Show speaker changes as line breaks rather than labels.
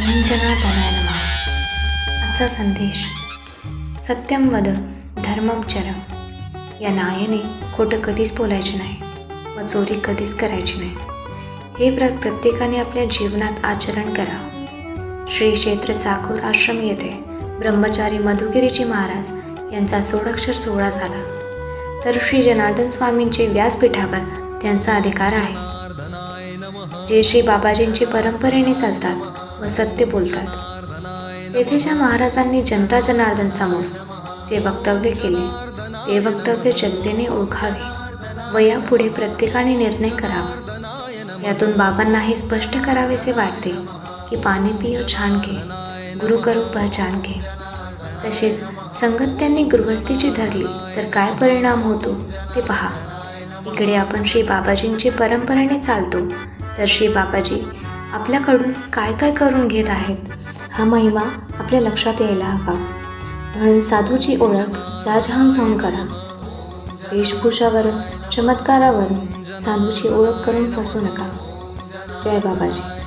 जनार्दनाय नमः आजचा संदेश सत्यम वद धर्मोपचार या नायने खोटं कधीच बोलायचे नाही व चोरी कधीच करायची नाही. हे व्रत प्रत्येकाने आपल्या जीवनात आचरण करा. श्री क्षेत्र साकूर आश्रम येथे ब्रह्मचारी मधुगिरीजी महाराज यांचा सोळाक्षर सोहळा झाला. तर श्री जनार्दन स्वामींचे व्यासपीठावर त्यांचा अधिकार आहे. जे श्री बाबाजींची परंपरेने चालतात व सत्य बोलतात. तेथेच्या महाराजांनी जनता जनार्दन समोर जे वक्तव्य केले ते वक्तव्य जनतेने ओळखावे व यापुढे प्रत्येकाने निर्णय करावा. यातून बाबांना हे स्पष्ट करावेसे वाटते की पाणी पियो छान के गुरु करू पहचान के तसेच संगत त्यांनी गृहस्थीची धरली तर काय परिणाम होतो ते पहा. इकडे आपण श्री बाबाजींची परंपरेने चालतो. तर श्री बाबाजी आपल्याकडून काय काय करून घेत आहेत हा महिमा आपल्या लक्षात यायला हवा. म्हणून साधूची ओळख राजहान जाऊन करा. वेशभूषावरून चमत्कारावरून साधूची ओळख करून फसू नका. जय बाबाजी.